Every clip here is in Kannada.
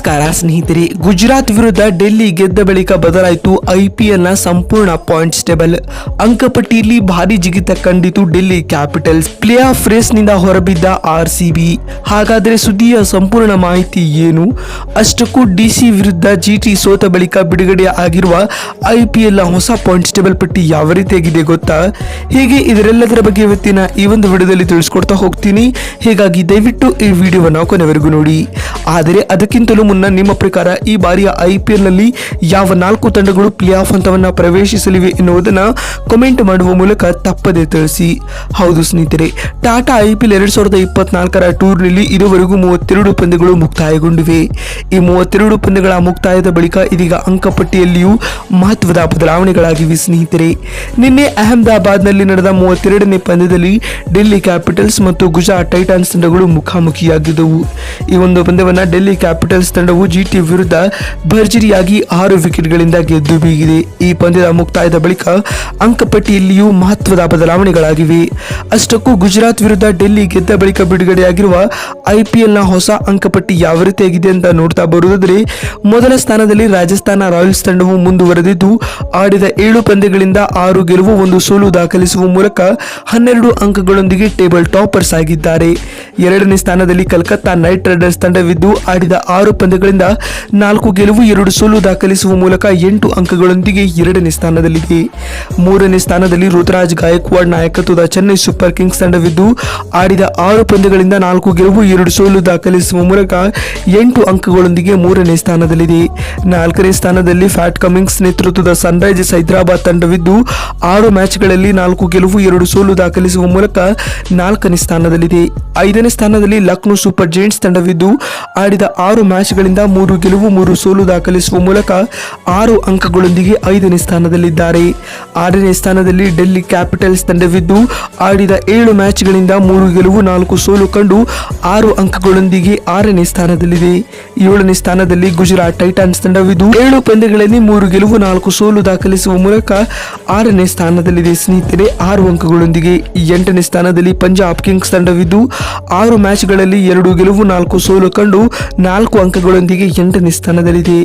ನಮಸ್ಕಾರ, ಸ್ನೇಹಿತರೆ. ಗುಜರಾತ್ ವಿರುದ್ಧ ಡೆಲ್ಲಿ ಗೆದ್ದ ಬಳಿಕ ಬದಲಾಯಿತು ಐಪಿಎಲ್ನ ಸಂಪೂರ್ಣ ಪಾಯಿಂಟ್ಸ್ ಟೇಬಲ್. ಅಂಕಪಟ್ಟಿಯಲ್ಲಿ ಭಾರಿ ಜಿಗಿತ ಕಂಡಿತು ಡೆಲ್ಲಿ ಕ್ಯಾಪಿಟಲ್ಸ್. ಪ್ಲೇ ಆಫ್ ರೇಸ್ನಿಂದ ಹೊರಬಿದ್ದ ಆರ್ ಸಿ ಬಿ. ಹಾಗಾದ್ರೆ ಸುದ್ದಿಯ ಸಂಪೂರ್ಣ ಮಾಹಿತಿ ಏನು? ಅಷ್ಟಕ್ಕೂ ಡಿಸಿ ವಿರುದ್ಧ ಜಿಟಿ ಸೋತ ಬಳಿಕ ಬಿಡುಗಡೆ ಆಗಿರುವ ಐಪಿಎಲ್ನ ಹೊಸ ಪಾಯಿಂಟ್ಸ್ ಟೇಬಲ್ ಪಟ್ಟಿ ಯಾವ ರೀತಿಯಾಗಿದೆ ಗೊತ್ತಾ? ಹೀಗೆ ಇದರೆಲ್ಲದರ ಬಗ್ಗೆ ಇವತ್ತಿನ ಈ ಒಂದು ವಿಡಿಯೋದಲ್ಲಿ ತಿಳಿಸ್ಕೊಡ್ತಾ ಹೋಗ್ತೀನಿ. ಹೀಗಾಗಿ ದಯವಿಟ್ಟು ಈ ವಿಡಿಯೋವನ್ನು ಕೊನೆವರೆಗೂ ನೋಡಿ. ಆದರೆ ಅದಕ್ಕಿಂತಲೂ ಮುನ್ನ ನಿಮ್ಮ ಪ್ರಕಾರ ಈ ಬಾರಿಯ ಐ ಪಿ ನಲ್ಲಿ ಯಾವ ನಾಲ್ಕು ತಂಡಗಳು ಪ್ಲೇ ಆಫ್ ಹಂತವನ್ನ ಪ್ರವೇಶಿಸಲಿವೆ ಎನ್ನುವುದನ್ನ ಕಮೆಂಟ್ ಮಾಡುವ ಮೂಲಕ ತಪ್ಪದೆ ತಿಳಿಸಿ. ಹೌದು ಸ್ನೇಹಿತರೆ, ಟಾಟಾ ಐಪಿಎಲ್ ಎರಡ್ ಸಾವಿರದ ಇಪ್ಪತ್ನಾಲ್ಕರ ಟೂರ್ನಲ್ಲಿ ಇದುವರೆಗೂ ಮೂವತ್ತೆರಡು ಪಂದ್ಯಗಳು ಮುಕ್ತಾಯಗೊಂಡಿವೆ. ಈ ಮೂವತ್ತೆರಡು ಪಂದ್ಯಗಳ ಮುಕ್ತಾಯದ ಬಳಿಕ ಇದೀಗ ಅಂಕಪಟ್ಟಿಯಲ್ಲಿಯೂ ಮಹತ್ವದ ಬದಲಾವಣೆಗಳಾಗಿವೆ ಸ್ನೇಹಿತರೆ. ನಿನ್ನೆ ಅಹಮದಾಬಾದ್ನಲ್ಲಿ ನಡೆದ ಮೂವತ್ತೆರಡನೇ ಪಂದ್ಯದಲ್ಲಿ ಡೆಲ್ಲಿ ಕ್ಯಾಪಿಟಲ್ಸ್ ಮತ್ತು ಗುಜರಾತ್ ಟೈಟಾನ್ಸ್ ತಂಡಗಳು ಮುಖಾಮುಖಿಯಾಗಿದ್ದವು. ಈ ಒಂದು ಪಂದ್ಯವನ್ನು ಡೆಲ್ಲಿ ಕ್ಯಾಪಿಟಲ್ಸ್ ತಂಡವು ಜಿಟಿ ವಿರುದ್ಧ ಭರ್ಜರಿಯಾಗಿ ಆರು ವಿಕೆಟ್ಗಳಿಂದ ಗೆದ್ದು ಬೀಗಿದೆ. ಈ ಪಂದ್ಯದ ಮುಕ್ತಾಯದ ಬಳಿಕ ಅಂಕಪಟ್ಟಿಯಲ್ಲಿಯೂ ಮಹತ್ವದ ಬದಲಾವಣೆಗಳಾಗಿವೆ. ಅಷ್ಟಕ್ಕೂ ಗುಜರಾತ್ ವಿರುದ್ಧ ಡೆಲ್ಲಿ ಗೆದ್ದ ಬಳಿಕ ಬಿಡುಗಡೆಯಾಗಿರುವ ಐಪಿಎಲ್ನ ಹೊಸ ಅಂಕಪಟ್ಟಿ ಯಾವ ರೀತಿಯಾಗಿದೆ ಅಂತ ನೋಡ್ತಾ ಬರುವುದಾದರೆ, ಮೊದಲ ಸ್ಥಾನದಲ್ಲಿ ರಾಜಸ್ಥಾನ ರಾಯಲ್ಸ್ ತಂಡವು ಮುಂದುವರೆದಿದ್ದು, ಆಡಿದ ಏಳು ಪಂದ್ಯಗಳಿಂದ ಆರು ಗೆಲುವು, ಒಂದು ಸೋಲು ದಾಖಲಿಸುವ ಮೂಲಕ ಹನ್ನೆರಡು ಅಂಕಗಳೊಂದಿಗೆ ಟೇಬಲ್ ಟಾಪರ್ಸ್ ಆಗಿದ್ದಾರೆ. ಎರಡನೇ ಸ್ಥಾನದಲ್ಲಿ ಕಲ್ಕತ್ತಾ ನೈಟ್ ರೈಡರ್ಸ್ ತಂಡವಿದ್ದು, ಆಡಿದ ಆರು ಪಂದ್ಯಗಳಿಂದ ನಾಲ್ಕು ಗೆಲುವು, ಎರಡು ಸೋಲು ದಾಖಲಿಸುವ ಮೂಲಕ ಎಂಟು ಅಂಕಗಳೊಂದಿಗೆ ಎರಡನೇ ಸ್ಥಾನದಲ್ಲಿದೆ. ಮೂರನೇ ಸ್ಥಾನದಲ್ಲಿ ಋತುರಾಜ್ ಗಾಯಕ್ವಾಡ್ ನಾಯಕತ್ವದ ಚೆನ್ನೈ ಸೂಪರ್ ಕಿಂಗ್ಸ್ ತಂಡವಿದ್ದು, ಆಡಿದ ಆರು ಪಂದ್ಯಗಳಿಂದ ನಾಲ್ಕು ಗೆಲುವು, ಎರಡು ಸೋಲು ದಾಖಲಿಸುವ ಮೂಲಕ ಎಂಟು ಅಂಕಗಳೊಂದಿಗೆ ಮೂರನೇ ಸ್ಥಾನದಲ್ಲಿದೆ. ನಾಲ್ಕನೇ ಸ್ಥಾನದಲ್ಲಿ ಫ್ಯಾಟ್ ಕಮಿಂಗ್ಸ್ ನೇತೃತ್ವದ ಸನ್ರೈಸರ್ಸ್ ಹೈದರಾಬಾದ್ ತಂಡವಿದ್ದು, ಆರು ಮ್ಯಾಚ್ಗಳಲ್ಲಿ ನಾಲ್ಕು ಗೆಲುವು, ಎರಡು ಸೋಲು ದಾಖಲಿಸುವ ಮೂಲಕ ನಾಲ್ಕನೇ ಸ್ಥಾನದಲ್ಲಿದೆ. ಐದನೇ ಸ್ಥಾನದಲ್ಲಿ ಲಕ್ನೋ ಸೂಪರ್ ಜೈಂಟ್ಸ್ ತಂಡವಿದ್ದು, ಆಡಿದ ಆರು ಮ್ಯಾಚ್ಗಳಿಂದ ಮೂರು ಗೆಲುವು, ಮೂರು ಸೋಲು ದಾಖಲಿಸುವ ಮೂಲಕ ಆರು ಅಂಕಗಳೊಂದಿಗೆ ಐದನೇ ಸ್ಥಾನದಲ್ಲಿದ್ದಾರೆ. ಆರನೇ ಸ್ಥಾನದಲ್ಲಿ ಡೆಲ್ಲಿ ಕ್ಯಾಪಿಟಲ್ಸ್ ತಂಡವಿದ್ದು, ಆಡಿದ ಏಳು ಮ್ಯಾಚ್ಗಳಿಂದ ಮೂರು ಗೆಲುವು, ನಾಲ್ಕು ಸೋಲು ಕಂಡು ಆರು ಅಂಕಗಳೊಂದಿಗೆ ಆರನೇ ಸ್ಥಾನದಲ್ಲಿದೆ. ಏಳನೇ ಸ್ಥಾನದಲ್ಲಿ ಗುಜರಾತ್ ಟೈಟಾನ್ಸ್ ತಂಡವಿದ್ದು, ಏಳು ಪಂದ್ಯಗಳಲ್ಲಿ ಮೂರು ಗೆಲುವು, ನಾಲ್ಕು ಸೋಲು ದಾಖಲಿಸುವ ಮೂಲಕ ಆರನೇ ಸ್ಥಾನದಲ್ಲಿದೆ. ಸ್ನೇಹಿತರೆ, ಆರು ಅಂಕಗಳೊಂದಿಗೆ ಎಂಟನೇ ಸ್ಥಾನದಲ್ಲಿ ಪಂಜಾಬ್ ಕಿಂಗ್ಸ್ ತಂಡವಿದ್ದು, ಆರು ಮ್ಯಾಚ್ಗಳಲ್ಲಿ ಎರಡು ಗೆಲುವು, ನಾಲ್ಕು ಸೋಲು ಕಂಡು ನಾಲ್ಕು ಅಂಕಗಳೊಂದಿಗೆ ಎಂಟನೇ ಸ್ಥಾನದಲ್ಲಿದೆ.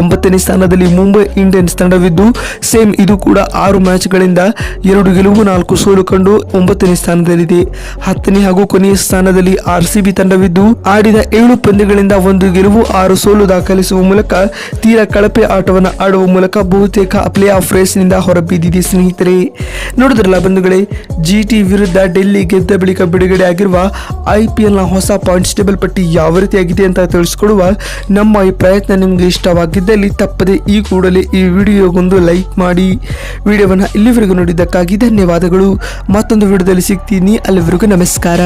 ಒಂಬತ್ತನೇ ಸ್ಥಾನದಲ್ಲಿ ಮುಂಬೈ ಇಂಡಿಯನ್ಸ್ ತಂಡವಿದ್ದು, ಸೇಮ್ ಇದು ಕೂಡ ಆರು ಮ್ಯಾಚ್ಗಳಿಂದ ಎರಡು ಗೆಲುವು, ನಾಲ್ಕು ಸೋಲು ಕಂಡು ಒಂಬತ್ತನೇ ಸ್ಥಾನದಲ್ಲಿದೆ. ಹತ್ತನೇ ಹಾಗೂ ಕೊನೆಯ ಸ್ಥಾನದಲ್ಲಿ ಆರ್ ಸಿ ತಂಡವಿದ್ದು, ಆಡಿದ ಏಳು ಪಂದ್ಯಗಳಿಂದ ಒಂದು ಗೆಲುವು, ಆರು ಸೋಲು ದಾಖಲಿಸುವ ಮೂಲಕ ತೀರಾ ಕಳಪೆ ಆಟವನ್ನು ಆಡುವ ಮೂಲಕ ಬಹುತೇಕ ಪ್ಲೇ ಆಫ್ ರೇಸ್ನಿಂದ ಹೊರಬಿದ್ದಿದೆ ಸ್ನೇಹಿತರೆ. ನೋಡಿದ್ರಲ್ಲ ಬಂಧುಗಳೇ, ಜಿ ಟಿ ವಿರುದ್ಧ ಡೆಲ್ಲಿ ಗೆದ್ದ ಬಳಿಕ ಬಿಡುಗಡೆ ಆಗಿರುವ ಐ ಪಿ ಹೊಸ ಪಾಯಿಂಟ್ಸ್ ಟೇಬಲ್ ಪಟ್ಟಿ ಯಾವ ರೀತಿಯಾಗಿದೆ ಅಂತ ತಿಳಿಸ್ಕೊಡುವ ನಮ್ಮ ಈ ಪ್ರಯತ್ನ ನಿಮಗೆ ಇಷ್ಟವಾಗಿದ್ದಲ್ಲಿ ತಪ್ಪದೆ ಈ ಕೂಡಲೇ ಈ ವಿಡಿಯೋಗೊಂದು ಲೈಕ್ ಮಾಡಿ. ವಿಡಿಯೋವನ್ನು ಇಲ್ಲಿವರೆಗೂ ನೋಡಿದ್ದಕ್ಕಾಗಿ ಧನ್ಯವಾದಗಳು. ಮತ್ತೊಂದು ವಿಡಿಯೋದಲ್ಲಿ ಸಿಗ್ತೀನಿ. ಅಲ್ಲಿವರೆಗೂ ನಮಸ್ಕಾರ.